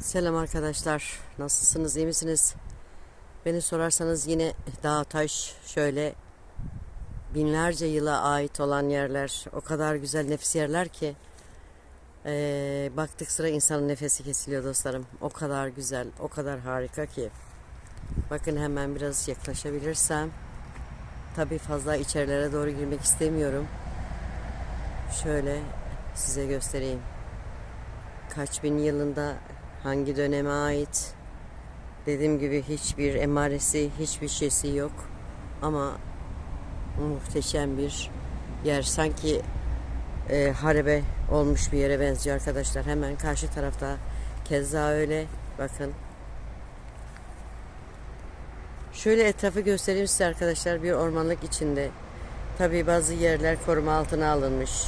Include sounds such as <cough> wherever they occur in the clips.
Selam arkadaşlar. Nasılsınız? iyi misiniz? Beni sorarsanız yine dağ taş şöyle binlerce yıla ait olan yerler. O kadar güzel nefis yerler ki eee, baktık sıra insanın nefesi kesiliyor dostlarım. O kadar güzel, o kadar harika ki. Bakın hemen biraz yaklaşabilirsem. Tabii fazla içerilere doğru girmek istemiyorum. Şöyle size göstereyim kaç bin yılında hangi döneme ait? Dediğim gibi hiçbir emaresi hiçbir şeysi yok. Ama muhteşem bir yer. Sanki e, harebe olmuş bir yere benziyor arkadaşlar. Hemen karşı tarafta keza öyle. Bakın. Şöyle etrafı göstereyim size arkadaşlar bir ormanlık içinde. Tabi bazı yerler koruma altına alınmış.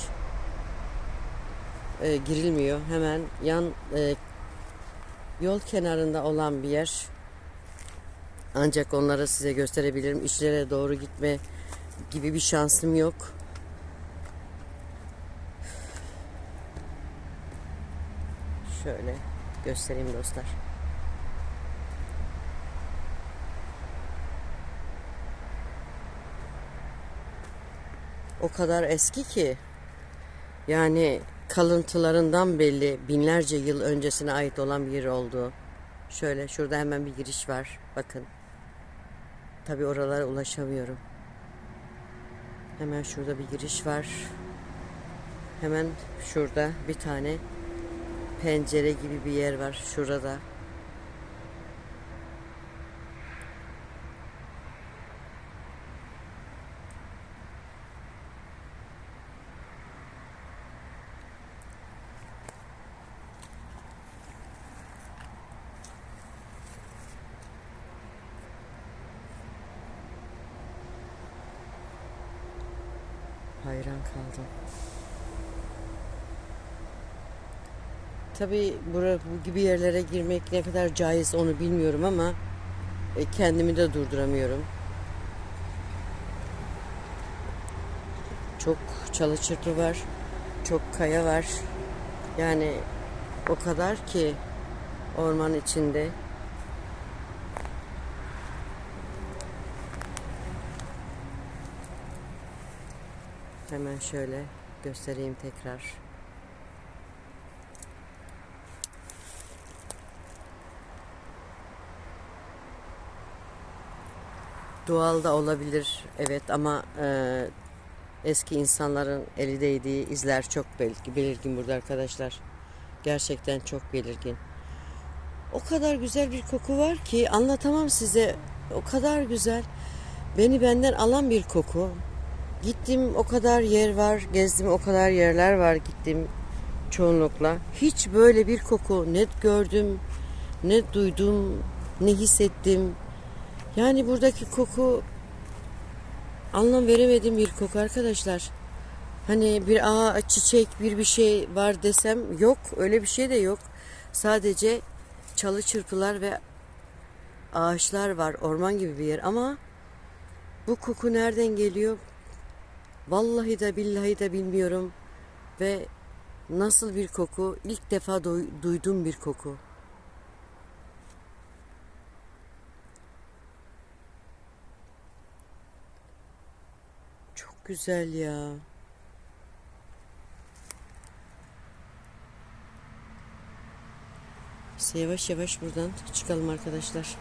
E, girilmiyor. Hemen yan e, yol kenarında olan bir yer. Ancak onları size gösterebilirim. İçlere doğru gitme gibi bir şansım yok. Şöyle göstereyim dostlar. O kadar eski ki yani kalıntılarından belli binlerce yıl öncesine ait olan bir yer olduğu. Şöyle şurada hemen bir giriş var. Bakın. Tabi oralara ulaşamıyorum. Hemen şurada bir giriş var. Hemen şurada bir tane pencere gibi bir yer var. Şurada. Hayran kaldım. Tabii bu gibi yerlere girmek ne kadar caiz onu bilmiyorum ama e, kendimi de durduramıyorum. Çok çalı çırpı var. Çok kaya var. Yani o kadar ki orman içinde. Hemen şöyle göstereyim tekrar. Doğal da olabilir evet ama e, eski insanların eli değdiği izler çok belki belirgin burada arkadaşlar. Gerçekten çok belirgin. O kadar güzel bir koku var ki anlatamam size. O kadar güzel. Beni benden alan bir koku. Gittim o kadar yer var, gezdim o kadar yerler var gittim çoğunlukla. Hiç böyle bir koku ne gördüm, ne duydum, ne hissettim. Yani buradaki koku anlam veremediğim bir koku arkadaşlar. Hani bir ağa çiçek bir bir şey var desem yok öyle bir şey de yok. Sadece çalı çırpılar ve ağaçlar var orman gibi bir yer ama bu koku nereden geliyor Vallahi de billahi de bilmiyorum ve nasıl bir koku ilk defa duy- duyduğum bir koku. Çok güzel ya. Biz yavaş yavaş buradan çıkalım arkadaşlar.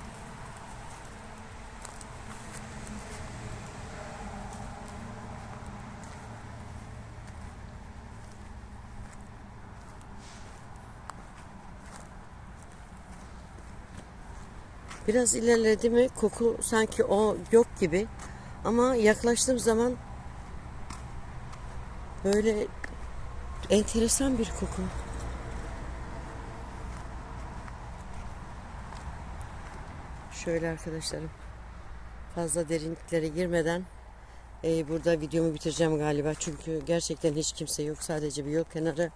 Biraz ilerledi mi koku sanki o yok gibi. Ama yaklaştığım zaman böyle enteresan bir koku. Şöyle arkadaşlarım fazla derinliklere girmeden e, burada videomu bitireceğim galiba. Çünkü gerçekten hiç kimse yok. Sadece bir yol kenarı.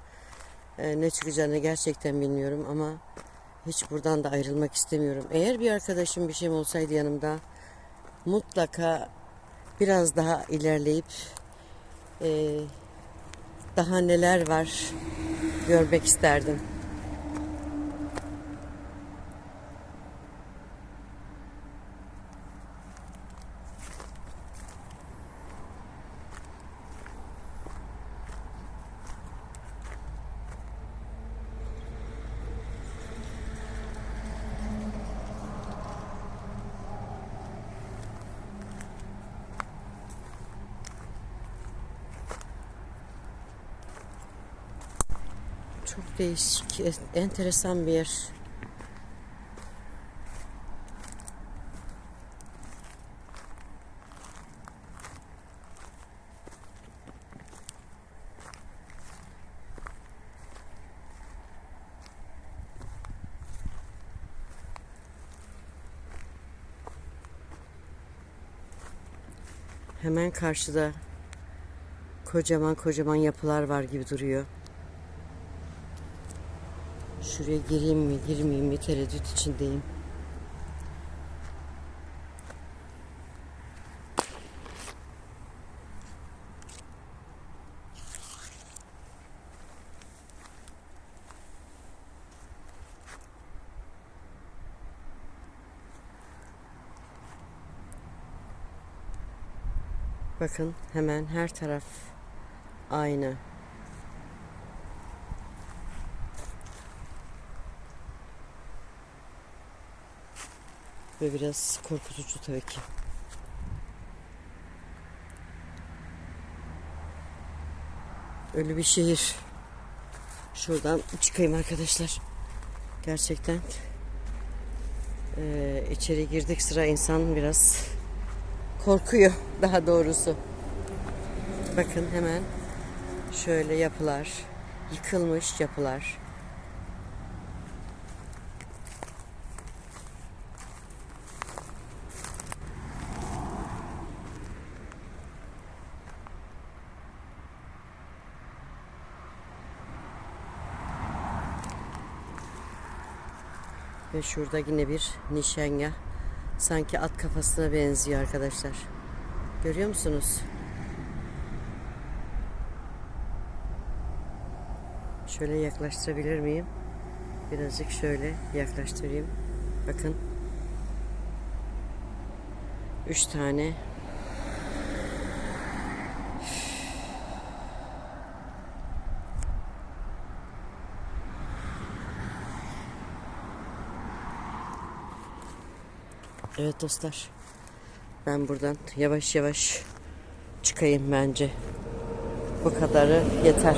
E, ne çıkacağını gerçekten bilmiyorum ama hiç buradan da ayrılmak istemiyorum. Eğer bir arkadaşım bir şeyim olsaydı yanımda mutlaka biraz daha ilerleyip e, daha neler var görmek isterdim. Çok değişik, enteresan bir yer. Hemen karşıda kocaman kocaman yapılar var gibi duruyor. Şuraya gireyim mi girmeyeyim mi tereddüt içindeyim. Bakın hemen her taraf aynı. Ve biraz korkutucu tabii ki. Öyle bir şehir. Şuradan çıkayım arkadaşlar. Gerçekten eee, içeri girdik sıra insan biraz korkuyor <laughs> daha doğrusu. Bakın hemen şöyle yapılar, yıkılmış yapılar. Ve şurada yine bir nişanga. Sanki at kafasına benziyor arkadaşlar. Görüyor musunuz? Şöyle yaklaştırabilir miyim? Birazcık şöyle yaklaştırayım. Bakın. Üç tane. Evet dostlar. Ben buradan yavaş yavaş çıkayım bence. Bu kadarı yeter.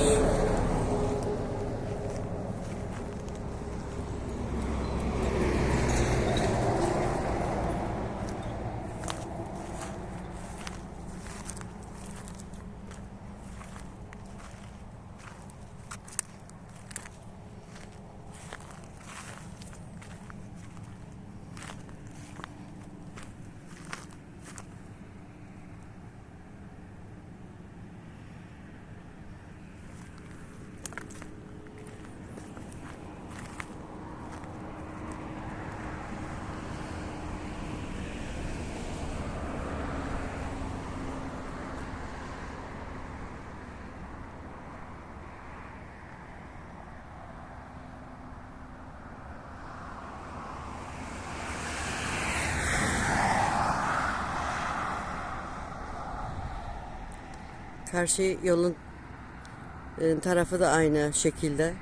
Karşı yolun e, tarafı da aynı şekilde.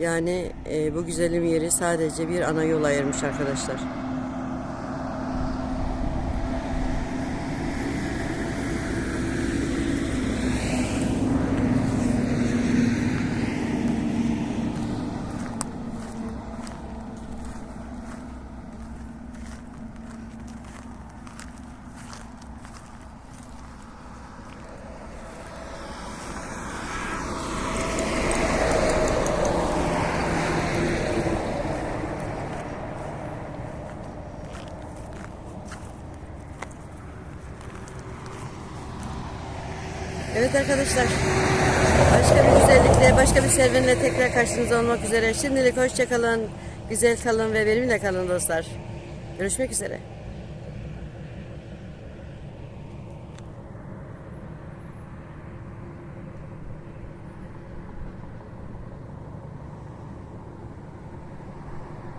Yani e, bu güzelim yeri sadece bir ana yol ayırmış arkadaşlar. Evet arkadaşlar. Başka bir güzellikle, başka bir serüvenle tekrar karşınızda olmak üzere. Şimdilik hoşça kalın, güzel kalın ve benimle kalın dostlar. Görüşmek üzere.